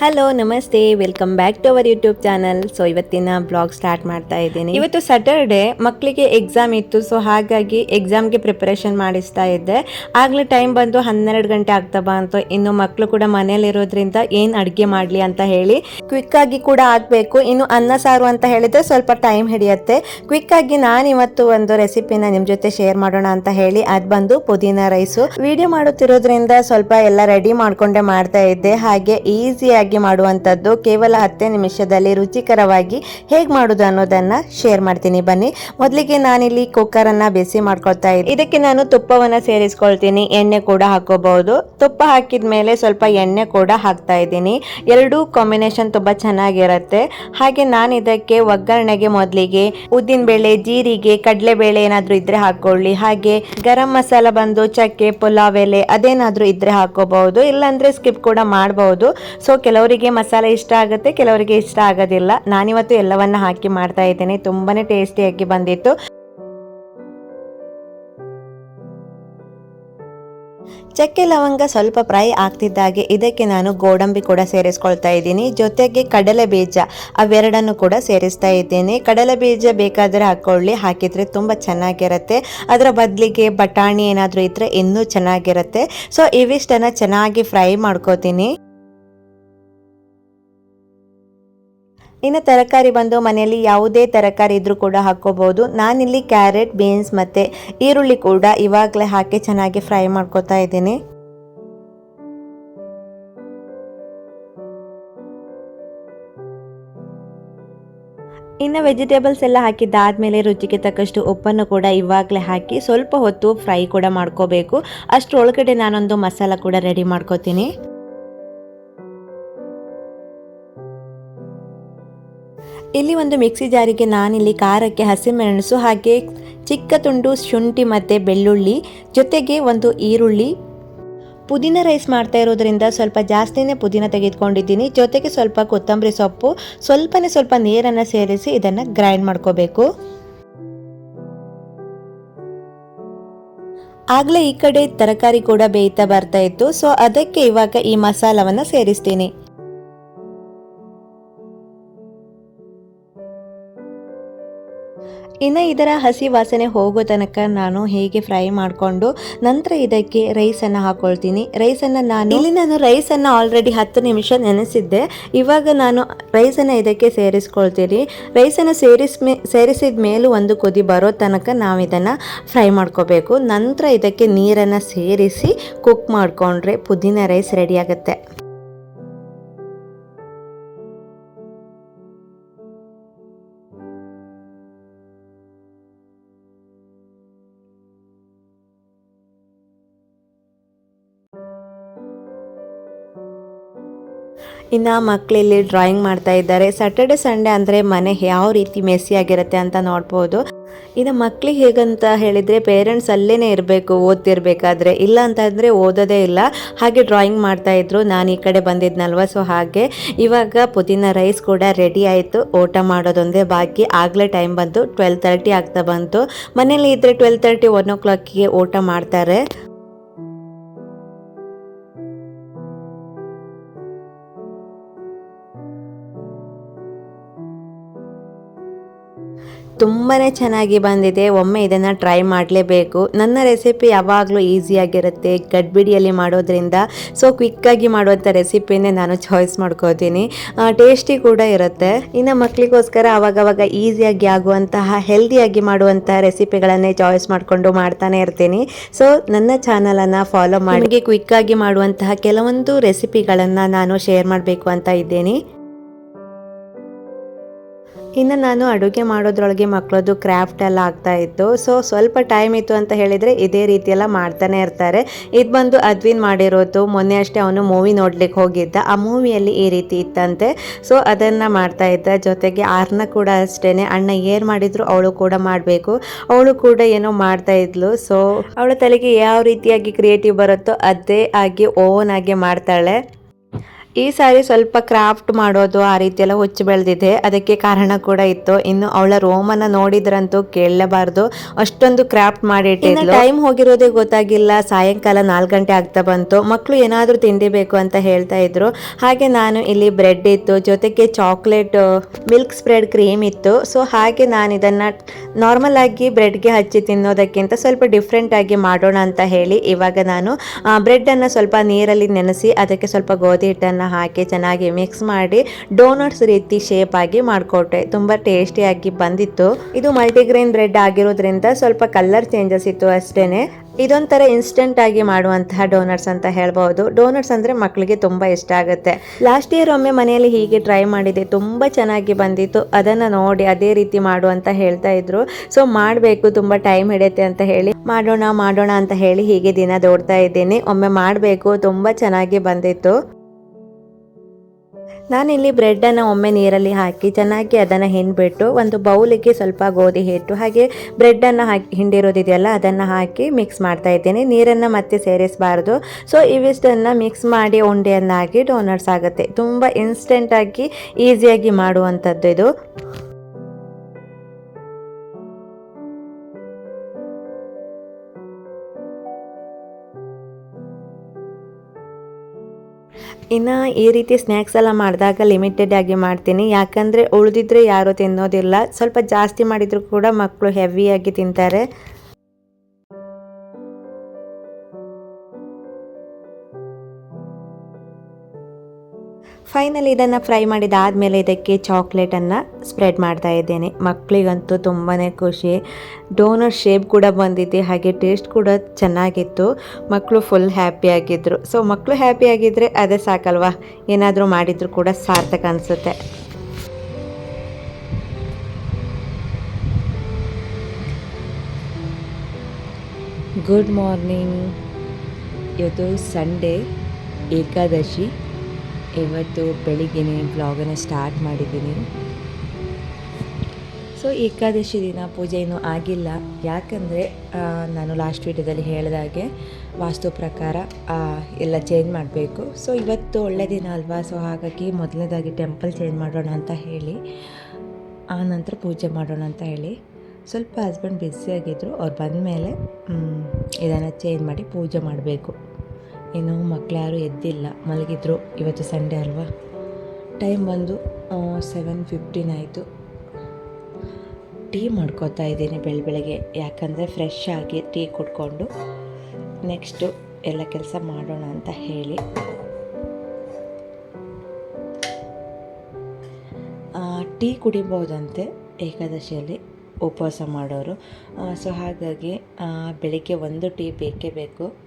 Hello ನಮಸ್ತೆ. Welcome back to our YouTube channel so ಇವತ್ತಿನ blog start ಮಾಡ್ತಾ ಇದ್ದೀನಿ. ಇವತ್ತು ಸ್ಯಾಟರ್ಡೆ ಮಕ್ಕಳಿಗೆ ಎಕ್ಸಾಮ್ ಇತ್ತು. ಸೊ ಹಾಗಾಗಿ ಎಕ್ಸಾಮ್ಗೆ ಪ್ರಿಪರೇಷನ್ ಮಾಡಿಸ್ತಾ ಇದ್ದೆ. ಆಗಲೇ ಟೈಮ್ ಬಂದು ಹನ್ನೆರಡು ಗಂಟೆ ಆಗ್ತಾ ಅಂತ. ಇನ್ನು ಮಕ್ಕಳು ಕೂಡ ಮನೇಲಿರೋದ್ರಿಂದ ಏನು ಅಡುಗೆ ಮಾಡಲಿ ಅಂತ ಹೇಳಿ. ಕ್ವಿಕ್ ಆಗಿ ಕೂಡ ಆಗಬೇಕು. ಇನ್ನು ಅನ್ನ, ಸಾರು ಅಂತ ಹೇಳಿದ್ರೆ ಸ್ವಲ್ಪ ಟೈಮ್ ಹಿಡಿಯುತ್ತೆ. ಕ್ವಿಕ್ ಆಗಿ ನಾನು ಇವತ್ತು ಒಂದು ರೆಸಿಪಿನ ನಿಮ್ಮ ಜೊತೆ ಶೇರ್ ಮಾಡೋಣ ಅಂತ ಹೇಳಿ. ಅದು ಬಂದು ಪುದೀನ ರೈಸು ವಿಡಿಯೋ ಮಾಡುತ್ತಿರೋದ್ರಿಂದ ಸ್ವಲ್ಪ ಎಲ್ಲ ರೆಡಿ ಮಾಡ್ಕೊಂಡೆ ಮಾಡ್ತಾ ಇದ್ದೆ. ಹಾಗೆ ಈಸಿಯಾಗಿ ಮಾಡುವಂಥದ್ದು. ಕೇವಲ ಹತ್ತೇ ನಿಮಿಷದಲ್ಲಿ ರುಚಿಕರವಾಗಿ ಹೇಗೆ ಮಾಡೋದು ಅನ್ನೋದನ್ನ ಶೇರ್ ಮಾಡ್ತೀನಿ. ಬನ್ನಿ, ಮೊದಲಿಗೆ ನಾನಿಲ್ಲಿ ಕುಕ್ಕರನ್ನು ಬಿಸಿ ಮಾಡ್ಕೊಳ್ತಾ ಇದ್ದೀನಿ ಇದಕ್ಕೆ ನಾನು ತುಪ್ಪವನ್ನ ಸೇರಿಸ್ಕೊಳ್ತೀನಿ. ಎಣ್ಣೆ ಕೂಡ ಹಾಕೋಬಹುದು ತುಪ್ಪ ಹಾಕಿದ ಮೇಲೆ ಸ್ವಲ್ಪ ಎಣ್ಣೆ ಕೂಡ ಹಾಕ್ತಾ ಇದ್ದೀನಿ. ಎರಡೂ ಕಾಂಬಿನೇಷನ್ ತುಂಬಾ ಚೆನ್ನಾಗಿರುತ್ತೆ. ಹಾಗೆ ನಾನು ಇದಕ್ಕೆ ಒಗ್ಗರಣೆಗೆ ಮೊದಲಿಗೆ ಉದ್ದಿನಬೇಳೆ, ಜೀರಿಗೆ, ಕಡಲೆಬೇಳೆ ಏನಾದರೂ ಇದ್ರೆ ಹಾಕೊಳ್ಳಿ ಹಾಗೆ ಗರಂ ಮಸಾಲ ಬಂದು ಚಕ್ಕೆ, ಪುಲಾವ್ ಎಲೆ ಅದೇನಾದರೂ ಇದ್ರೆ ಹಾಕೋಬಹುದು ಇಲ್ಲಾಂದ್ರೆ ಸ್ಕಿಪ್ ಕೂಡ ಮಾಡಬಹುದು. ಸೊ ಕೆಲವರಿಗೆ ಮಸಾಲೆ ಇಷ್ಟ ಆಗುತ್ತೆ, ಕೆಲವರಿಗೆ ಇಷ್ಟ ಆಗೋದಿಲ್ಲ. ನಾನಿವತ್ತು ಎಲ್ಲವನ್ನ ಹಾಕಿ ಮಾಡ್ತಾ ಇದ್ದೇನೆ. ತುಂಬಾನೇ ಟೇಸ್ಟಿಯಾಗಿ ಬಂದಿತ್ತು. ಚಕ್ಕೆ ಲವಂಗ ಸ್ವಲ್ಪ ಫ್ರೈ ಆಗ್ತಿದ್ದಾಗೆ ಇದಕ್ಕೆ ನಾನು ಗೋಡಂಬಿ ಕೂಡ ಸೇರಿಸ್ಕೊಳ್ತಾ ಇದ್ದೀನಿ. ಜೊತೆಗೆ ಕಡಲೆ ಬೀಜ, ಅವೆರಡನ್ನು ಕೂಡ ಸೇರಿಸ್ತಾ ಇದ್ದೀನಿ. ಕಡಲೆ ಬೀಜ ಬೇಕಾದರೆ ಹಾಕೊಳ್ಳಿ. ಹಾಕಿದರೆ ತುಂಬ ಚೆನ್ನಾಗಿರುತ್ತೆ. ಅದರ ಬದಲಿಗೆ ಬಟಾಣಿ ಏನಾದರೂ ಇದ್ದರೆ ಇನ್ನೂ ಚೆನ್ನಾಗಿರುತ್ತೆ. ಸೊ ಇವಿಷ್ಟನ್ನು ಚೆನ್ನಾಗಿ ಫ್ರೈ ಮಾಡ್ಕೋತೀನಿ. ಇನ್ನು ತರಕಾರಿ ಬಂದು ಮನೆಯಲ್ಲಿ ಯಾವುದೇ ತರಕಾರಿ ಇದ್ರೂ ಕೂಡ ಹಾಕ್ಕೋಬೋದು. ನಾನಿಲ್ಲಿ ಕ್ಯಾರೆಟ್, ಬೀನ್ಸ್ ಮತ್ತು ಈರುಳ್ಳಿ ಕೂಡ ಇವಾಗಲೇ ಹಾಕಿ ಚೆನ್ನಾಗಿ ಫ್ರೈ ಮಾಡ್ಕೋತಾ ಇದ್ದೀನಿ. ಇನ್ನು ವೆಜಿಟೇಬಲ್ಸ್ ಎಲ್ಲ ಹಾಕಿದ್ದಾದ್ಮೇಲೆ ರುಚಿಗೆ ತಕ್ಕಷ್ಟು ಉಪ್ಪನ್ನು ಕೂಡ ಇವಾಗಲೇ ಹಾಕಿ ಸ್ವಲ್ಪ ಹೊತ್ತು ಫ್ರೈ ಕೂಡ ಮಾಡ್ಕೋಬೇಕು. ಅಷ್ಟರೊಳಗಡೆ ನಾನೊಂದು ಮಸಾಲ ಕೂಡ ರೆಡಿ ಮಾಡ್ಕೋತೀನಿ. ಇಲ್ಲಿ ಒಂದು ಮಿಕ್ಸಿ ಜಾರಿಗೆ ನಾನಿಲ್ಲಿ ಖಾರಕ್ಕೆ ಹಸಿಮೆಣಸು ಹಾಗೆ ಚಿಕ್ಕ ತುಂಡು ಶುಂಠಿ ಮತ್ತು ಬೆಳ್ಳುಳ್ಳಿ, ಜೊತೆಗೆ ಒಂದು ಈರುಳ್ಳಿ. ಪುದೀನ ರೈಸ್ ಮಾಡ್ತಾ ಇರೋದ್ರಿಂದ ಸ್ವಲ್ಪ ಜಾಸ್ತಿನೇ ಪುದೀನ ತೆಗೆದುಕೊಂಡಿದ್ದೀನಿ. ಜೊತೆಗೆ ಸ್ವಲ್ಪ ಕೊತ್ತಂಬರಿ ಸೊಪ್ಪು, ಸ್ವಲ್ಪನೇ ಸ್ವಲ್ಪ ನೀರನ್ನು ಸೇರಿಸಿ ಇದನ್ನು ಗ್ರೈಂಡ್ ಮಾಡ್ಕೋಬೇಕು. ಆಗಲೇ ಈ ಕಡೆ ತರಕಾರಿ ಕೂಡ ಬೇಯ್ತಾ ಬರ್ತಾ ಇತ್ತು. ಸೊ ಅದಕ್ಕೆ ಇವಾಗ ಈ ಮಸಾಲವನ್ನು ಸೇರಿಸ್ತೀನಿ. ಇನ್ನು ಇದರ ಹಸಿ ವಾಸನೆ ಹೋಗೋ ತನಕ ನಾನು ಹೇಗೆ ಫ್ರೈ ಮಾಡಿಕೊಂಡು ನಂತರ ಇದಕ್ಕೆ ರೈಸನ್ನು ಹಾಕ್ಕೊಳ್ತೀನಿ ರೈಸನ್ನು ನಾನು ಇಲ್ಲಿ ನಾನು ರೈಸನ್ನು ಆಲ್ರೆಡಿ ಹತ್ತು ನಿಮಿಷ ನೆನೆಸಿದ್ದೆ. ಇವಾಗ ನಾನು ರೈಸನ್ನು ಇದಕ್ಕೆ ಸೇರಿಸ್ಕೊಳ್ತೀನಿ. ರೈಸನ್ನು ಸೇರಿಸ್ ಸೇರಿಸಿದ ಮೇಲೂ ಒಂದು ಕುದಿ ಬರೋ ತನಕ ನಾವು ಇದನ್ನು ಫ್ರೈ ಮಾಡ್ಕೋಬೇಕು. ನಂತರ ಇದಕ್ಕೆ ನೀರನ್ನು ಸೇರಿಸಿ ಕುಕ್ ಮಾಡಿಕೊಂಡ್ರೆ ಪುದೀನ ರೈಸ್ ರೆಡಿ ಆಗುತ್ತೆ. ಇನ್ನು ಮಕ್ಕಳಿಲ್ಲಿ ಡ್ರಾಯಿಂಗ್ ಮಾಡ್ತಾ ಇದ್ದಾರೆ. ಸಾಟರ್ಡೆ ಸಂಡೇ ಅಂದರೆ ಮನೆ ಯಾವ ರೀತಿ ಮೆಸ್ಸಿ ಆಗಿರುತ್ತೆ ಅಂತ ನೋಡ್ಬೋದು. ಇನ್ನು ಮಕ್ಳಿಗೆ ಹೇಗಂತ ಹೇಳಿದರೆ ಪೇರೆಂಟ್ಸ್ ಅಲ್ಲೇ ಇರಬೇಕು, ಓದ್ತಿರ್ಬೇಕಾದ್ರೆ. ಇಲ್ಲ ಅಂತಂದರೆ ಓದೋದೇ ಇಲ್ಲ. ಹಾಗೆ ಡ್ರಾಯಿಂಗ್ ಮಾಡ್ತಾ ಇದ್ರು. ನಾನು ಈ ಕಡೆ ಬಂದಿದ್ನಲ್ವ? ಸೊ ಹಾಗೆ. ಇವಾಗ ಪುದೀನ ರೈಸ್ ಕೂಡ ರೆಡಿ ಆಯಿತು. ಊಟ ಮಾಡೋದೊಂದೇ ಬಾಕಿ ಆಗಲೇ ಟೈಮ್ ಬಂತು. ಟ್ವೆಲ್ ತರ್ಟಿ ಆಗ್ತಾ ಬಂತು. ಮನೇಲಿ ಇದ್ದರೆ ಟ್ವೆಲ್ ತರ್ಟಿ ಒನ್ ಓ ಕ್ಲಾಕಿಗೆ ಊಟ ಮಾಡ್ತಾರೆ. ತುಂಬಾ ಚೆನ್ನಾಗಿ ಬಂದಿದೆ. ಒಮ್ಮೆ ಇದನ್ನು ಟ್ರೈ ಮಾಡಲೇಬೇಕು. ನನ್ನ ರೆಸಿಪಿ ಯಾವಾಗಲೂ ಈಸಿಯಾಗಿರುತ್ತೆ ಗಡ್ಬಿಡಿಯಲ್ಲಿ ಮಾಡೋದ್ರಿಂದ. ಸೊ ಕ್ವಿಕ್ಕಾಗಿ ಮಾಡುವಂಥ ರೆಸಿಪಿನೇ ನಾನು ಚಾಯ್ಸ್ ಮಾಡ್ಕೋತೀನಿ. ಟೇಸ್ಟಿ ಕೂಡ ಇರುತ್ತೆ. ಇನ್ನು ಮಕ್ಕಳಿಗೋಸ್ಕರ ಆವಾಗವಾಗ ಈಸಿಯಾಗಿ ಆಗುವಂತಹ ಹೆಲ್ದಿಯಾಗಿ ಮಾಡುವಂಥ ರೆಸಿಪಿಗಳನ್ನೇ ಚಾಯ್ಸ್ ಮಾಡಿಕೊಂಡು ಮಾಡ್ತಾನೆ ಇರ್ತೀನಿ. ಸೊ ನನ್ನ ಚಾನಲನ್ನು ಫಾಲೋ ಮಾಡಿ. ಕ್ವಿಕ್ಕಾಗಿ ಮಾಡುವಂತಹ ಕೆಲವೊಂದು ರೆಸಿಪಿಗಳನ್ನು ನಾನು ಶೇರ್ ಮಾಡಬೇಕು ಅಂತ ಇದ್ದೀನಿ. ಇನ್ನು ನಾನು ಅಡುಗೆ ಮಾಡೋದ್ರೊಳಗೆ ಮಕ್ಕಳದ್ದು ಕ್ರಾಫ್ಟ್ ಎಲ್ಲ ಆಗ್ತಾ ಇತ್ತು. ಸೊ ಸ್ವಲ್ಪ ಟೈಮ್ ಇತ್ತು ಅಂತ ಹೇಳಿದರೆ ಇದೇ ರೀತಿಯೆಲ್ಲ ಮಾಡ್ತಾನೆ ಇರ್ತಾರೆ. ಇದು ಬಂದು ಅದ್ವಿನ್ ಮಾಡಿರೋದು, ಮೊನ್ನೆ ಅಷ್ಟೇ ಅವನು ಮೂವಿ ನೋಡ್ಲಿಕ್ಕೆ ಹೋಗಿದ್ದ. ಆ ಮೂವಿಯಲ್ಲಿ ಈ ರೀತಿ ಇತ್ತಂತೆ. ಸೊ ಅದನ್ನು ಮಾಡ್ತಾ ಇದ್ದ. ಜೊತೆಗೆ ಅರ್ನ ಕೂಡ ಅಷ್ಟೇ ಅಣ್ಣ ಏನು ಮಾಡಿದ್ರು ಅವಳು ಕೂಡ ಮಾಡಬೇಕು. ಅವಳು ಕೂಡ ಏನೋ ಮಾಡ್ತಾ ಇದ್ಲು. ಸೊ ಅವಳ ತಲೆಗೆ ಯಾವ ರೀತಿಯಾಗಿ ಕ್ರಿಯೇಟಿವ್ ಬರುತ್ತೋ ಅದೇ ಆಗಿ ಓನ್ ಆಗಿ ಮಾಡ್ತಾಳೆ. ಈ ಸಾರಿ ಸ್ವಲ್ಪ ಕ್ರಾಫ್ಟ್ ಮಾಡೋದು ಆ ರೀತಿ ಎಲ್ಲ ಹುಚ್ಚು ಬೆಳೆದಿದೆ. ಅದಕ್ಕೆ ಕಾರಣ ಕೂಡ ಇತ್ತು. ಇನ್ನು ಅವಳ ರೋಮನ ನೋಡಿದ್ರಂತೂ ಕೇಳಲೇಬಾರ್ದು. ಅಷ್ಟೊಂದು ಕ್ರಾಫ್ಟ್ ಮಾಡಿ ಟೈಮ್ ಹೋಗಿರೋದೇ ಗೊತ್ತಾಗಿಲ್ಲ. ಸಾಯಂಕಾಲ ನಾಲ್ಕು ಗಂಟೆ ಆಗ್ತಾ ಬಂತು. ಮಕ್ಕಳು ಏನಾದರೂ ತಿಂಡಿ ಬೇಕು ಅಂತ ಹೇಳ್ತಾ ಇದ್ರು. ಹಾಗೆ ನಾನು ಇಲ್ಲಿ ಬ್ರೆಡ್ ಇತ್ತು. ಜೊತೆಗೆ ಚಾಕ್ಲೇಟ್, ಮಿಲ್ಕ್ ಸ್ಪ್ರೆಡ್ ಕ್ರೀಮ್ ಇತ್ತು. ಸೊ ಹಾಗೆ ನಾನು ಇದನ್ನ ನಾರ್ಮಲ್ ಆಗಿ ಬ್ರೆಡ್ಗೆ ಹಚ್ಚಿ ತಿನ್ನೋದಕ್ಕಿಂತ ಸ್ವಲ್ಪ ಡಿಫ್ರೆಂಟ್ ಆಗಿ ಮಾಡೋಣ ಅಂತ ಹೇಳಿ ಇವಾಗ ನಾನು ಬ್ರೆಡ್ ಅನ್ನ ಸ್ವಲ್ಪ ನೀರಲ್ಲಿ ನೆನೆಸಿ ಅದಕ್ಕೆ ಸ್ವಲ್ಪ ಗೋಧಿ ಹಿಟ್ಟನ್ನು ಹಾಕಿ ಚೆನ್ನಾಗಿ ಮಿಕ್ಸ್ ಮಾಡಿ ಡೋನಟ್ಸ್ ರೀತಿ ಶೇಪ್ ಆಗಿ ಮಾಡಿಕೊಟ್ಟೆ. ತುಂಬ ಟೇಸ್ಟಿಯಾಗಿ ಬಂದಿತ್ತು. ಇದು ಮಲ್ಟಿಗ್ರೇನ್ ಬ್ರೆಡ್ ಆಗಿರೋದ್ರಿಂದ ಸ್ವಲ್ಪ ಕಲರ್ ಚೇಂಜಸ್ ಇತ್ತು ಅಷ್ಟೇನೆ. ಇದೊಂಥರ ಇನ್ಸ್ಟೆಂಟ್ ಆಗಿ ಮಾಡುವಂತಹ ಡೋನಟ್ಸ್ ಅಂತ ಹೇಳ್ಬಹುದು ಡೋನಟ್ಸ್ ಅಂದ್ರೆ ಮಕ್ಕಳಿಗೆ ತುಂಬಾ ಇಷ್ಟ ಆಗುತ್ತೆ. ಲಾಸ್ಟ್ ಇಯರ್ ಒಮ್ಮೆ ಮನೆಯಲ್ಲಿ ಹೀಗೆ ಟ್ರೈ ಮಾಡಿದೆ. ತುಂಬಾ ಚೆನ್ನಾಗಿ ಬಂದಿತ್ತು. ಅದನ್ನ ನೋಡಿ ಅದೇ ರೀತಿ ಮಾಡು ಅಂತ ಹೇಳ್ತಾ ಇದ್ರು. ಸೊ ಮಾಡಬೇಕು, ತುಂಬಾ ಟೈಮ್ ಹಿಡಿಯುತ್ತೆ ಅಂತ ಹೇಳಿ, ಮಾಡೋಣ ಮಾಡೋಣ ಅಂತ ಹೇಳಿ ಹೀಗೆ ದಿನ ದೋಡ್ತಾ ಇದ್ದೀನಿ. ಒಮ್ಮೆ ಮಾಡಬೇಕು, ತುಂಬಾ ಚೆನ್ನಾಗಿ ಬಂದಿತ್ತು. ನಾನಿಲ್ಲಿ ಬ್ರೆಡ್ಡನ್ನು ಒಮ್ಮೆ ನೀರಲ್ಲಿ ಹಾಕಿ ಚೆನ್ನಾಗಿ ಅದನ್ನು ಹಿಂಡ್ಬಿಟ್ಟು ಒಂದು ಬೌಲಿಗೆ ಸ್ವಲ್ಪ ಗೋಧಿ ಹಿಟ್ಟು, ಹಾಗೆ ಬ್ರೆಡ್ಡನ್ನು ಹಾಕಿ ಹಿಂಡಿರೋದಿದೆಯಲ್ಲ ಅದನ್ನು ಹಾಕಿ ಮಿಕ್ಸ್ ಮಾಡ್ತಾ ಇದ್ದೀನಿ. ನೀರನ್ನು ಮತ್ತೆ ಸೇರಿಸಬಾರ್ದು. ಸೊ ಇವಿಷ್ಟನ್ನು ಮಿಕ್ಸ್ ಮಾಡಿ ಉಂಡೆಯನ್ನಾಗಿ ಡೋನಟ್ಸ್ ಆಗುತ್ತೆ. ತುಂಬ ಇನ್ಸ್ಟೆಂಟಾಗಿ ಈಸಿಯಾಗಿ ಮಾಡುವಂಥದ್ದು ಇದು. ಇನ್ನು ಈ ರೀತಿ ಸ್ನ್ಯಾಕ್ಸ್ ಎಲ್ಲ ಮಾಡಿದಾಗ ಲಿಮಿಟೆಡ್ ಆಗಿ ಮಾಡ್ತೀನಿ. ಯಾಕಂದರೆ ಉಳಿದಿದ್ರೆ ಯಾರೂ ತಿನ್ನೋದಿಲ್ಲ. ಸ್ವಲ್ಪ ಜಾಸ್ತಿ ಮಾಡಿದರೂ ಕೂಡ ಮಕ್ಕಳು ಹೆವಿಯಾಗಿ ತಿಂತಾರೆ. ಫೈನಲಿ ಇದನ್ನು ಫ್ರೈ ಮಾಡಿದಾದಮೇಲೆ ಇದಕ್ಕೆ ಚಾಕ್ಲೇಟನ್ನು ಸ್ಪ್ರೆಡ್ ಮಾಡ್ತಾ ಇದ್ದೇನೆ. ಮಕ್ಕಳಿಗಂತೂ ತುಂಬಾ ಖುಷಿ. ಡೋನರ್ ಶೇಪ್ ಕೂಡ ಬಂದಿದೆ, ಹಾಗೆ ಟೇಸ್ಟ್ ಕೂಡ ಚೆನ್ನಾಗಿತ್ತು. ಮಕ್ಕಳು ಫುಲ್ ಹ್ಯಾಪಿಯಾಗಿದ್ದರು ಸೊ ಮಕ್ಕಳು ಹ್ಯಾಪಿಯಾಗಿದ್ದರೆ ಅದೇ ಸಾಕಲ್ವಾ? ಏನಾದರೂ ಮಾಡಿದರೂ ಕೂಡ ಸಾರ್ಥಕ ಅನಿಸುತ್ತೆ. ಗುಡ್ ಮಾರ್ನಿಂಗ್ ಇವತ್ತು ಸಂಡೇ ಏಕಾದಶಿ. ಇವತ್ತು ಬೆಳಿಗ್ಗೆ ಬ್ಲಾಗನ್ನು ಸ್ಟಾರ್ಟ್ ಮಾಡಿದ್ದೀನಿ. ಸೊ ಏಕಾದಶಿ ದಿನ, ಪೂಜೆ ಏನೂ ಆಗಿಲ್ಲ. ಯಾಕಂದರೆ ನಾನು ಲಾಸ್ಟ್ ವೀಡಿಯೋದಲ್ಲಿ ಹೇಳಿದಾಗೆ ವಾಸ್ತು ಪ್ರಕಾರ ಎಲ್ಲ ಚೇಂಜ್ ಮಾಡಬೇಕು. ಸೊ ಇವತ್ತು ಒಳ್ಳೆ ದಿನ ಅಲ್ವಾ? ಸೊ ಹಾಗಾಗಿ ಮೊದಲನೇದಾಗಿ ಟೆಂಪಲ್ ಚೇಂಜ್ ಮಾಡೋಣ ಅಂತ ಹೇಳಿ, ಆ ನಂತರ ಪೂಜೆ ಮಾಡೋಣ ಅಂತ ಹೇಳಿ. ಸ್ವಲ್ಪ ಹಸ್ಬೆಂಡ್ ಬ್ಯುಸಿಯಾಗಿದ್ದರು ಅವ್ರು ಬಂದ ಮೇಲೆ ಇದನ್ನು ಚೇಂಜ್ ಮಾಡಿ ಪೂಜೆ ಮಾಡಬೇಕು. ಇನ್ನು ಮಕ್ಕಳು ಯಾರೂ ಎದ್ದಿಲ್ಲ, ಮಲಗಿದ್ರು. ಇವತ್ತು ಸಂಡೇ ಅಲ್ವಾ? ಟೈಮ್ ಬಂದು ಸೆವೆನ್ ಫಿಫ್ಟೀನ್ ಆಯಿತು. ಟೀ ಮಾಡ್ಕೋತಾ ಇದ್ದೀನಿ ಬೆಳ ಬೆಳಗ್ಗೆ ಯಾಕಂದರೆ ಫ್ರೆಶ್ ಆಗಿ ಟೀ ಕುಡ್ಕೊಂಡು ನೆಕ್ಸ್ಟು ಎಲ್ಲ ಕೆಲಸ ಮಾಡೋಣ ಅಂತ ಹೇಳಿ. ಟೀ ಕುಡಿಬೋದಂತೆ ಏಕಾದಶಿಯಲ್ಲಿ ಉಪವಾಸ ಮಾಡೋರು. ಸೊ ಹಾಗಾಗಿ ಬೆಳಿಗ್ಗೆ ಒಂದು ಟೀ ಬೇಕೇ ಬೇಕು.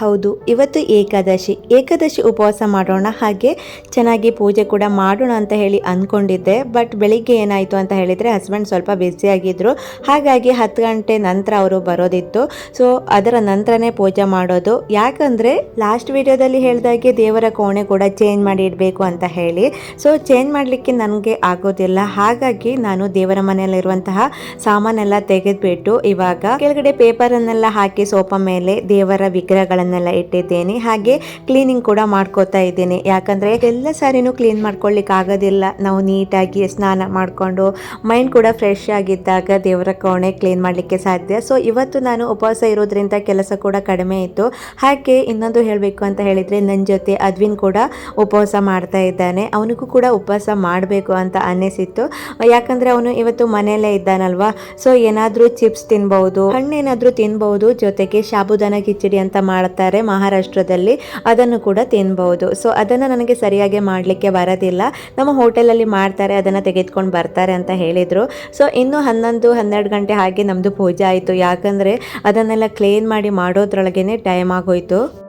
ಹೌದು, ಇವತ್ತು ಏಕಾದಶಿ. ಏಕಾದಶಿ ಉಪವಾಸ ಮಾಡೋಣ, ಹಾಗೆ ಚೆನ್ನಾಗಿ ಪೂಜೆ ಕೂಡ ಮಾಡೋಣ ಅಂತ ಹೇಳಿ ಅಂದ್ಕೊಂಡಿದ್ದೆ ಬಟ್ ಬೆಳಿಗ್ಗೆ ಏನಾಯಿತು ಅಂತ ಹೇಳಿದರೆ ಹಸ್ಬೆಂಡ್ ಸ್ವಲ್ಪ ಬ್ಯುಸಿಯಾಗಿದ್ದರು ಹಾಗಾಗಿ ಹತ್ತು ಗಂಟೆ ನಂತರ ಅವರು ಬರೋದಿತ್ತು. ಸೊ ಅದರ ನಂತರನೇ ಪೂಜೆ ಮಾಡೋದು. ಯಾಕಂದರೆ ಲಾಸ್ಟ್ ವಿಡಿಯೋದಲ್ಲಿ ಹೇಳಿದಾಗೆ ದೇವರ ಕೋಣೆ ಕೂಡ ಚೇಂಜ್ ಮಾಡಿ ಇಡಬೇಕು ಅಂತ ಹೇಳಿ. ಸೊ ಚೇಂಜ್ ಮಾಡಲಿಕ್ಕೆ ನನಗೆ ಆಗೋದಿಲ್ಲ. ಹಾಗಾಗಿ ನಾನು ದೇವರ ಮನೆಯಲ್ಲಿರುವಂತಹ ಸಾಮಾನೆಲ್ಲ ತೆಗೆದುಬಿಟ್ಟು ಇವಾಗ ಕೆಳಗಡೆ ಪೇಪರನ್ನೆಲ್ಲ ಹಾಕಿ ಸೋಪ ಮೇಲೆ ದೇವರ ವಿಗ್ರಹಗಳನ್ನು ಗಳನ್ನೆಲ್ಲ ಇಟ್ಟಿದ್ದೇನೆ. ಹಾಗೆ ಕ್ಲೀನಿಂಗ್ ಕೂಡ ಮಾಡ್ಕೋತಾ ಇದ್ದೀನಿ. ಯಾಕಂದರೆ ಎಲ್ಲ ಸಾರಿನೂ ಕ್ಲೀನ್ ಮಾಡ್ಕೊಳ್ಳಿಕ್ಕೆ ಆಗೋದಿಲ್ಲ. ನಾವು ನೀಟಾಗಿ ಸ್ನಾನ ಮಾಡಿಕೊಂಡು ಮೈಂಡ್ ಕೂಡ ಫ್ರೆಶ್ ಆಗಿದ್ದಾಗ ದೇವರ ಕೋಣೆ ಕ್ಲೀನ್ ಮಾಡಲಿಕ್ಕೆ ಸಾಧ್ಯ. ಸೊ ಇವತ್ತು ನಾನು ಉಪವಾಸ ಇರೋದ್ರಿಂದ ಕೆಲಸ ಕೂಡ ಕಡಿಮೆ ಇತ್ತು. ಹಾಗೆ ಇನ್ನೊಂದು ಹೇಳಬೇಕು ಅಂತ ಹೇಳಿದರೆ ನನ್ನ ಜೊತೆ ಅದ್ವಿನ್ ಕೂಡ ಉಪವಾಸ ಮಾಡ್ತಾ ಇದ್ದಾನೆ. ಅವನಿಗೂ ಕೂಡ ಉಪವಾಸ ಮಾಡಬೇಕು ಅಂತ ಅನ್ನಿಸಿತ್ತು. ಯಾಕಂದರೆ ಅವನು ಇವತ್ತು ಮನೆಯಲ್ಲೇ ಇದ್ದಾನಲ್ವಾ? ಸೊ ಏನಾದರೂ ಚಿಪ್ಸ್ ತಿನ್ಬಹುದು ಹಣ್ಣೇನಾದರೂ ತಿನ್ಬಹುದು ಜೊತೆಗೆ ಶಾಬುದಾನ ಕಿಚಡಿ ಅಂತ ಮಾಡ್ತಾ ಮಾಡ್ತಾರೆ ಮಹಾರಾಷ್ಟ್ರದಲ್ಲಿ, ಅದನ್ನು ಕೂಡ ತಿನ್ಬೋದು. ಸೊ ಅದನ್ನು ನನಗೆ ಸರಿಯಾಗಿ ಮಾಡಲಿಕ್ಕೆ ಬರೋದಿಲ್ಲ. ನಮ್ಮ ಹೋಟೆಲಲ್ಲಿ ಮಾಡ್ತಾರೆ, ಅದನ್ನು ತೆಗೆದುಕೊಂಡು ಬರ್ತಾರೆ ಅಂತ ಹೇಳಿದರು. ಸೊ ಇನ್ನು ಹನ್ನೊಂದು, ಹನ್ನೆರಡು ಗಂಟೆ ಹಾಗೆ ನಮ್ಮದು ಪೂಜೆ ಆಯಿತು. ಯಾಕಂದರೆ ಅದನ್ನೆಲ್ಲ ಕ್ಲೀನ್ ಮಾಡಿ ಮಾಡೋದ್ರೊಳಗೇ ಟೈಮ್ ಆಗೋಯ್ತು.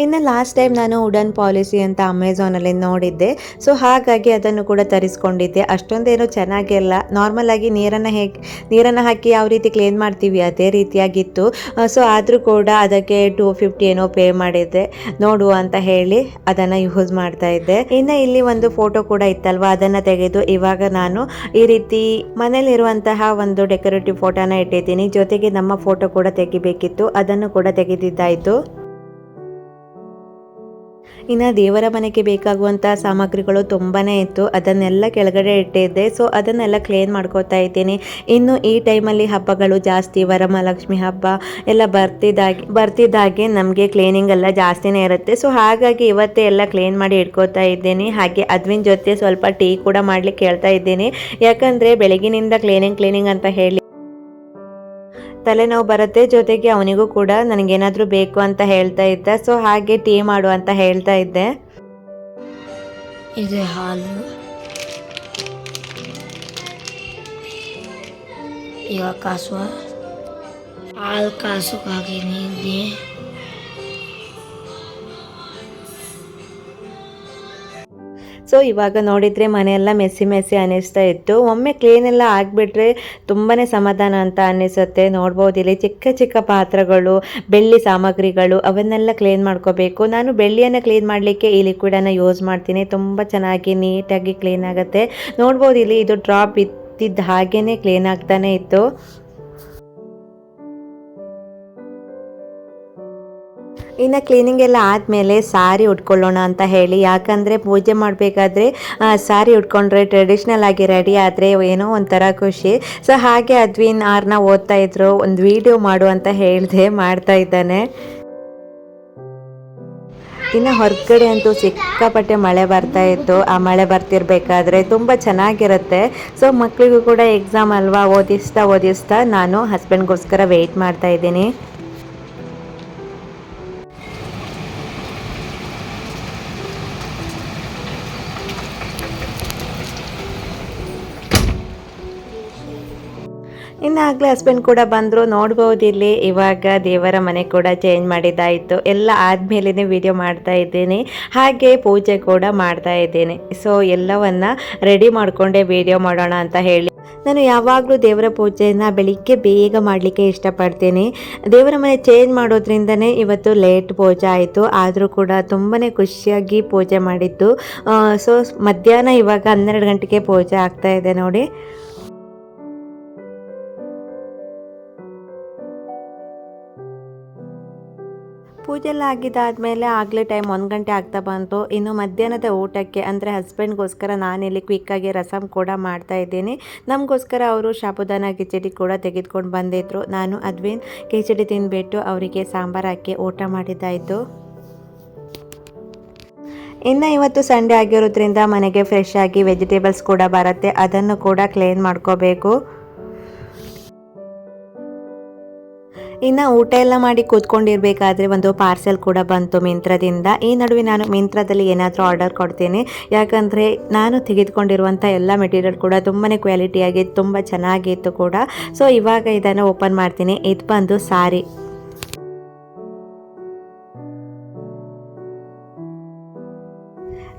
ಇನ್ನು ಲಾಸ್ಟ್ ಟೈಮ್ ನಾನು ವುಡನ್ ಪಾಲಿಸಿ ಅಂತ ಅಮೆಝಾನಲ್ಲಿ ನೋಡಿದ್ದೆ. ಸೊ ಹಾಗಾಗಿ ಅದನ್ನು ಕೂಡ ತರಿಸ್ಕೊಂಡಿದ್ದೆ. ಅಷ್ಟೊಂದೇನು ಚೆನ್ನಾಗಿಲ್ಲ. ನಾರ್ಮಲ್ ಆಗಿ ನೀರನ್ನು ಹೇಗೆ ನೀರನ್ನು ಹಾಕಿ ಯಾವ ರೀತಿ ಕ್ಲೀನ್ ಮಾಡ್ತೀವಿ ಅದೇ ರೀತಿಯಾಗಿತ್ತು. ಸೊ ಆದರೂ ಕೂಡ ಅದಕ್ಕೆ ಟೂ ಫಿಫ್ಟಿ ಏನೋ ಪೇ ಮಾಡಿದ್ದೆ. ನೋಡು ಅಂತ ಹೇಳಿ ಅದನ್ನು ಯೂಸ್ ಮಾಡ್ತಾ ಇದ್ದೆ. ಇನ್ನು ಇಲ್ಲಿ ಒಂದು ಫೋಟೋ ಕೂಡ ಇತ್ತಲ್ವಾ? ಅದನ್ನು ತೆಗೆದು ಇವಾಗ ನಾನು ಈ ರೀತಿ ಮನೇಲಿರುವಂತಹ ಒಂದು ಡೆಕೋರೇಟಿವ್ ಫೋಟೋನ ಇಟ್ಟಿದ್ದೀನಿ. ಜೊತೆಗೆ ನಮ್ಮ ಫೋಟೋ ಕೂಡ ತೆಗಿಬೇಕಿತ್ತು. ಅದನ್ನು ಕೂಡ ತೆಗೆದಿದ್ದಾಯಿತು. ಇನ್ನು ದೇವರ ಮನೆಗೆ ಬೇಕಾಗುವಂಥ ಸಾಮಗ್ರಿಗಳು ತುಂಬಾ ಇತ್ತು. ಅದನ್ನೆಲ್ಲ ಕೆಳಗಡೆ ಇಟ್ಟಿದ್ದೆ. ಸೊ ಅದನ್ನೆಲ್ಲ ಕ್ಲೀನ್ ಮಾಡ್ಕೋತಾ ಇದ್ದೀನಿ. ಇನ್ನು ಈ ಟೈಮಲ್ಲಿ ಹಬ್ಬಗಳು ಜಾಸ್ತಿ, ವರಮಹಾಲಕ್ಷ್ಮಿ ಹಬ್ಬ ಎಲ್ಲ ಬರ್ತಿದ್ದಾಗೆ ಬರ್ತಿದ್ದಾಗೆ ನಮಗೆ ಕ್ಲೀನಿಂಗ್ ಎಲ್ಲ ಜಾಸ್ತಿನೇ ಇರುತ್ತೆ. ಸೊ ಹಾಗಾಗಿ ಇವತ್ತೇ ಎಲ್ಲ ಕ್ಲೀನ್ ಮಾಡಿ ಇಟ್ಕೋತಾ ಇದ್ದೀನಿ. ಹಾಗೆ ಅದ್ವಿನ ಜೊತೆ ಸ್ವಲ್ಪ ಟೀ ಕೂಡ ಮಾಡ್ಲಿಕ್ಕೆ ಹೇಳ್ತಾ ಇದ್ದೀನಿ. ಯಾಕಂದರೆ ಬೆಳಗಿನಿಂದ ಕ್ಲೀನಿಂಗ್ ಕ್ಲೀನಿಂಗ್ ಅಂತ ಹೇಳಿ ತಲೆನೋವು ಬರುತ್ತೆ, ಜೊತೆಗೆ ಅವನಿಗೂ ಕೂಡ ನನಗೇನಾದರೂ ಬೇಕು ಅಂತ ಹೇಳ್ತಾ ಇದ್ದ. ಸೊ ಹಾಗೆ ಟೀ ಮಾಡು ಅಂತ ಹೇಳ್ತಾ ಇದ್ದೆ. ಇದೆ ಹಾಲು. ಇವಾಗ ಕಾಸುವ ಹಾಲು ಕಾಸು ನಿಂಗೆ ಸೊ ಇವಾಗ ನೋಡಿದರೆ ಮನೆಯೆಲ್ಲ ಮೆಸ್ಸಿ ಮೆಸ್ಸಿ ಅನ್ನಿಸ್ತಾ ಇತ್ತು. ಒಮ್ಮೆ ಕ್ಲೀನ್ ಎಲ್ಲ ಆಗಿಬಿಟ್ರೆ ತುಂಬಾ ಸಮಾಧಾನ ಅಂತ ಅನ್ನಿಸುತ್ತೆ. ನೋಡ್ಬೋದು ಇಲ್ಲಿ ಚಿಕ್ಕ ಚಿಕ್ಕ ಪಾತ್ರಗಳು, ಬೆಳ್ಳಿ ಸಾಮಗ್ರಿಗಳು ಅವನ್ನೆಲ್ಲ ಕ್ಲೀನ್ ಮಾಡ್ಕೋಬೇಕು. ನಾನು ಬೆಳ್ಳಿಯನ್ನು ಕ್ಲೀನ್ ಮಾಡಲಿಕ್ಕೆ ಈ ಲಿಕ್ವಿಡನ್ನು ಯೂಸ್ ಮಾಡ್ತೀನಿ. ತುಂಬ ಚೆನ್ನಾಗಿ ನೀಟಾಗಿ ಕ್ಲೀನ್ ಆಗುತ್ತೆ. ನೋಡ್ಬೋದು ಇಲ್ಲಿ ಇದು ಡ್ರಾಪ್ ಇತ್ತಿದ್ದ ಹಾಗೇ ಕ್ಲೀನ್ ಆಗ್ತಾನೆ ಇತ್ತು. ಇನ್ನು ಕ್ಲೀನಿಂಗ್ ಎಲ್ಲ ಆದಮೇಲೆ ಸಾರಿ ಉಟ್ಕೊಳ್ಳೋಣ ಅಂತ ಹೇಳಿ. ಯಾಕಂದರೆ ಪೂಜೆ ಮಾಡಬೇಕಾದ್ರೆ ಸಾರಿ ಉಟ್ಕೊಂಡ್ರೆ ಟ್ರೆಡಿಷ್ನಲ್ ಆಗಿ ರೆಡಿ ಆದರೆ ಏನೋ ಒಂಥರ ಖುಷಿ. ಸೊ ಹಾಗೆ ಅದ್ವಿನ್ ಆರ್ನ ಓದ್ತಾ ಇದ್ರು, ಒಂದು ವಿಡಿಯೋ ಮಾಡು ಅಂತ ಹೇಳಿದೆ ಮಾಡ್ತಾ ಇದ್ದಾನೆ. ಇನ್ನು ಹೊರಗಡೆ ಅಂತೂ ಸಿಕ್ಕಾಪಟ್ಟೆ ಮಳೆ ಬರ್ತಾ ಇತ್ತು. ಆ ಮಳೆ ಬರ್ತಿರ್ಬೇಕಾದ್ರೆ ತುಂಬ ಚೆನ್ನಾಗಿರುತ್ತೆ. ಸೊ ಮಕ್ಕಳಿಗೂ ಕೂಡ ಎಕ್ಸಾಮ್ ಅಲ್ವಾ? ಓದಿಸ್ತಾ ಓದಿಸ್ತಾ ನಾನು ಹಸ್ಬೆಂಡ್ಗೋಸ್ಕರ ವೆಯ್ಟ್ ಮಾಡ್ತಾ ಇದ್ದೀನಿ. ಆಗಲೇ ಹಸ್ಬೆಂಡ್ ಕೂಡ ಬಂದರು ನೋಡ್ಬೋದಿಲ್ಲಿ ಇವಾಗ ದೇವರ ಮನೆ ಕೂಡ ಚೇಂಜ್ ಮಾಡಿದ್ದಾಯಿತು. ಎಲ್ಲ ಆದಮೇಲೆ ವಿಡಿಯೋ ಮಾಡ್ತಾ ಇದ್ದೀನಿ. ಹಾಗೆ ಪೂಜೆ ಕೂಡ ಮಾಡ್ತಾ ಇದ್ದೀನಿ. ಸೊ ಎಲ್ಲವನ್ನ ರೆಡಿ ಮಾಡ್ಕೊಂಡೇ ವಿಡಿಯೋ ಮಾಡೋಣ ಅಂತ ಹೇಳಿ. ನಾನು ಯಾವಾಗಲೂ ದೇವರ ಪೂಜೆಯನ್ನು ಬೆಳಿಗ್ಗೆ ಬೇಗ ಮಾಡಲಿಕ್ಕೆ ಇಷ್ಟಪಡ್ತೀನಿ. ದೇವರ ಮನೆ ಚೇಂಜ್ ಮಾಡೋದ್ರಿಂದನೇ ಇವತ್ತು ಲೇಟ್ ಪೂಜೆ ಆಯಿತು. ಆದರೂ ಕೂಡ ತುಂಬಾ ಖುಷಿಯಾಗಿ ಪೂಜೆ ಮಾಡಿದ್ದು. ಸೊ ಮಧ್ಯಾಹ್ನ ಇವಾಗ ಹನ್ನೆರಡು ಗಂಟೆಗೆ ಪೂಜೆ ಆಗ್ತಾ ಇದೆ ನೋಡಿ. ಪೂಜೆ ಎಲ್ಲ ಆಗಿದ್ದಾದಮೇಲೆ ಆಗಲೇ ಟೈಮ್ ಒಂದು ಗಂಟೆ ಆಗ್ತಾ ಬಂತು. ಇನ್ನು ಮಧ್ಯಾಹ್ನದ ಊಟಕ್ಕೆ ಅಂದರೆ ಹಸ್ಬೆಂಡ್ಗೋಸ್ಕರ ನಾನಿಲ್ಲಿ ಕ್ವಿಕ್ಕಾಗಿ ರಸಮ್ ಕೂಡ ಮಾಡ್ತಾ ಇದ್ದೀನಿ. ನಮಗೋಸ್ಕರ ಅವರು ಶಾಬುದಾನ ಕಿಚಡಿ ಕೂಡ ತೆಗೆದುಕೊಂಡು ಬಂದಿದ್ರು. ನಾನು ಅದ್ವಿನ್ ಕಿಚಡಿ ತಿನ್ಬಿಟ್ಟು ಅವರಿಗೆ ಸಾಂಬಾರು ಹಾಕಿ ಊಟ ಮಾಡಿದ್ದಾಯಿತು ಇನ್ನು ಇವತ್ತು ಸಂಡೇ ಆಗಿರೋದ್ರಿಂದ ಮನೆಗೆ ಫ್ರೆಶ್ ಆಗಿ ವೆಜಿಟೇಬಲ್ಸ್ ಕೂಡ ಬರುತ್ತೆ. ಅದನ್ನು ಕೂಡ ಕ್ಲೀನ್ ಮಾಡ್ಕೋಬೇಕು. ಇನ್ನು ಊಟ ಎಲ್ಲ ಮಾಡಿ ಕೂತ್ಕೊಂಡಿರ್ಬೇಕಾದ್ರೆ ಒಂದು ಪಾರ್ಸೆಲ್ ಕೂಡ ಬಂತು ಮಿಂತ್ರದಿಂದ. ಈ ನಡುವೆ ನಾನು ಮಿಂತ್ರದಲ್ಲಿ ಏನಾದರೂ ಆರ್ಡರ್ ಕೊಡ್ತೀನಿ. ಯಾಕಂದರೆ ನಾನು ತೆಗೆದುಕೊಂಡಿರುವಂಥ ಎಲ್ಲ ಮೆಟೀರಿಯಲ್ ಕೂಡ ತುಂಬಾ ಕ್ವಾಲಿಟಿಯಾಗಿ ತುಂಬ ಚೆನ್ನಾಗಿತ್ತು ಕೂಡ. ಸೊ ಇವಾಗ ಇದನ್ನು ಓಪನ್ ಮಾಡ್ತೀನಿ. ಇದು ಬಂದು ಸಾರಿ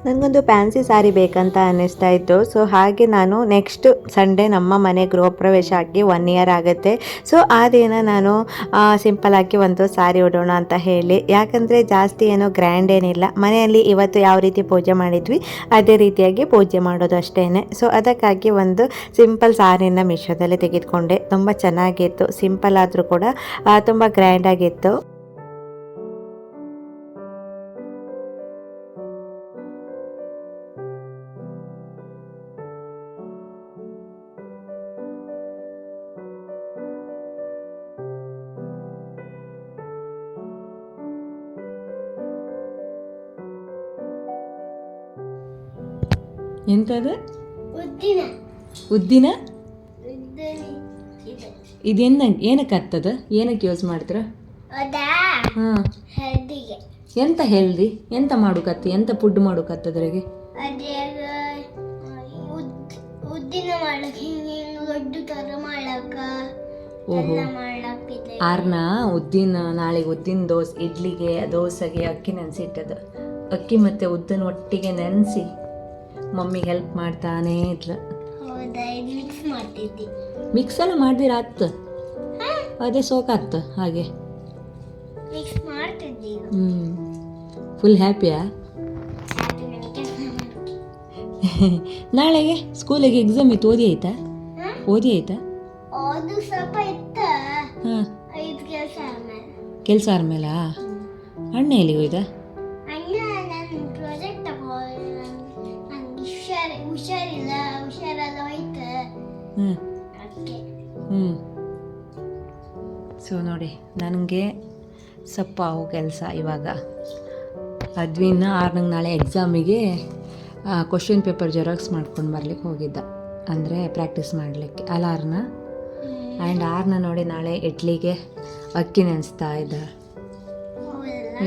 ನನಗೊಂದು ಫ್ಯಾನ್ಸಿ ಸಾರಿ ಬೇಕಂತ ಅನ್ನಿಸ್ತಾ ಇತ್ತು. ಸೊ ಹಾಗೆ ನಾನು ನೆಕ್ಸ್ಟ್ ಸಂಡೇ ನಮ್ಮ ಮನೆ ಗೃಹ ಪ್ರವೇಶ ಆಗಿ ಒನ್ ಇಯರ್ ಆಗುತ್ತೆ. ಸೊ ಆ ದಿನ ನಾನು ಸಿಂಪಲ್ ಆಗಿ ಒಂದು ಸಾರಿ ಉಡೋಣ ಅಂತ ಹೇಳಿ. ಯಾಕಂದರೆ ಜಾಸ್ತಿ ಏನೋ ಗ್ರ್ಯಾಂಡ್ ಏನಿಲ್ಲ. ಮನೆಯಲ್ಲಿ ಇವತ್ತು ಯಾವ ರೀತಿ ಪೂಜೆ ಮಾಡಿದ್ವಿ, ಅದೇ ರೀತಿಯಾಗಿ ಪೂಜೆ ಮಾಡೋದು ಅಷ್ಟೇ ಸೊ ಅದಕ್ಕಾಗಿ ಒಂದು ಸಿಂಪಲ್ ಸಾರಿನ ಮಿಶೋದಲ್ಲಿ ತೆಗೆದುಕೊಂಡೆ. ತುಂಬ ಚೆನ್ನಾಗಿತ್ತು. ಸಿಂಪಲ್ ಆದರೂ ಕೂಡ ತುಂಬ ಗ್ರ್ಯಾಂಡ್ ಎಂತದ? ಉದ್ದಿನ. ಉದ್ದಿನ? ಉದ್ದಿನ ಇದೆ. ಇದೆನ್ನ ಏನಕ್ಕೆ ಏನಕ್ಕೆ ಯೂಸ್ ಮಾಡ್ತೀರ? ಹಾಂ. ಎಂತ ಹೆಲ್ದಿ? ಎಂತ ಮಾಡೋಕತ್ತಿ? ಎಂತ ಫುಡ್ ಮಾಡೋಕತ್ತದ್ರಾಗೆ ಉದ್ದಿನ ಓಹೋ. ಆರ್ನ ಉದ್ದಿನ ನಾಳೆಗೆ ಉದ್ದಿನ ದೋಸೆ ಇಡ್ಲಿಗೆ ದೋಸೆಗೆ ಅಕ್ಕಿ ನೆನೆಸಿಟ್ಟದ ಅಕ್ಕಿ ಮತ್ತು ಉದ್ದಿನ ಒಟ್ಟಿಗೆ ನೆನೆಸಿ. ಮಮ್ಮಿಗೆ ಹೆಲ್ಪ್ ಮಾಡ್ತಾನೇ ಇದ್ಲು. ಮಿಕ್ಸ್ ಎಲ್ಲ ಮಾಡ್ದಿರ ಆತ್ತು ಅದೇ ಸೋಕಾತ್ತು ಹಾಗೆ. ಹ್ಞೂ ಫುಲ್ ಹ್ಯಾಪಿಯಾ ನಾಳೆಗೆ ಸ್ಕೂಲಿಗೆ ಎಕ್ಸಾಮ್ ಇತ್ತು ಓದಿ ಆಯ್ತಾ? ಓದಿ ಆಯ್ತಾ? ಹಾಂ. ಕೆಲಸ ಆದ್ಮೇಲಾ. ಅಣ್ಣ ಎಲ್ಲಿಗೆ ಹೋಯ್ತಾ ಹ್ಞೂ ಹ್ಞೂ ಸೊ ನೋಡಿ, ನನಗೆ ಸಪ್ಪ ಅವು ಕೆಲಸ ಇವಾಗ. ಅದ್ವಿನ ಆರ್ನಂಗೆ ನಾಳೆ ಎಕ್ಸಾಮಿಗೆ ಕ್ವಶನ್ ಪೇಪರ್ ಜೆರಾಕ್ಸ್ ಮಾಡ್ಕೊಂಡು ಬರ್ಲಿಕ್ಕೆ ಹೋಗಿದ್ದ. ಅಂದರೆ ಪ್ರಾಕ್ಟೀಸ್ ಮಾಡಲಿಕ್ಕೆ, ಅಲಾರ್ನ. ಆ್ಯಂಡ್ ಆರ್ನ ನೋಡಿ ನಾಳೆ ಇಡ್ಲಿಗೆ ಅಕ್ಕಿ ನೆನೆಸ್ತಾ ಇದ್ದ.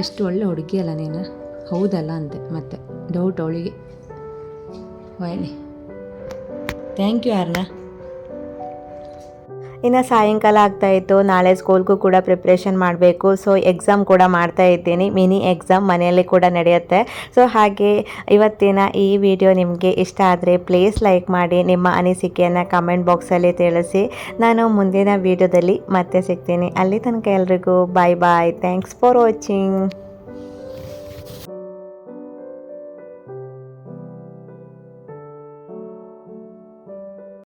ಎಷ್ಟು ಒಳ್ಳೆ ಹುಡುಗಿ ಅಲ್ಲ ನೀನು? ಹೌದಲ್ಲ ಅಂತೆ ಮತ್ತೆ. ಡೌಟ್ ಅವಳಿಗೆ. ವೈಲಿ ಥ್ಯಾಂಕ್ ಯು ಆರ್ನ. ಇನ್ನು ಸಾಯಂಕಾಲ ಆಗ್ತಾಯಿತ್ತು ನಾಳೆ ಸ್ಕೂಲ್ಗೂ ಕೂಡ ಪ್ರಿಪ್ರೇಷನ್ ಮಾಡಬೇಕು. ಸೊ ಎಕ್ಸಾಮ್ ಕೂಡ ಮಾಡ್ತಾ ಇದ್ದೀನಿ. ಮಿನಿ ಎಕ್ಸಾಮ್ ಮನೆಯಲ್ಲಿ ಕೂಡ ನಡೆಯುತ್ತೆ. ಸೊ ಹಾಗೆ ಇವತ್ತಿನ ಈ ವಿಡಿಯೋ ನಿಮಗೆ ಇಷ್ಟ ಆದರೆ ಪ್ಲೀಸ್ ಲೈಕ್ ಮಾಡಿ, ನಿಮ್ಮ ಅನಿಸಿಕೆಯನ್ನು ಕಮೆಂಟ್ ಬಾಕ್ಸಲ್ಲಿ ತಿಳಿಸಿ. ನಾನು ಮುಂದಿನ ವಿಡಿಯೋದಲ್ಲಿ ಮತ್ತೆ ಸಿಗ್ತೀನಿ. ಅಲ್ಲಿ ತನಕ ಎಲ್ರಿಗೂ bye bye thanks for watching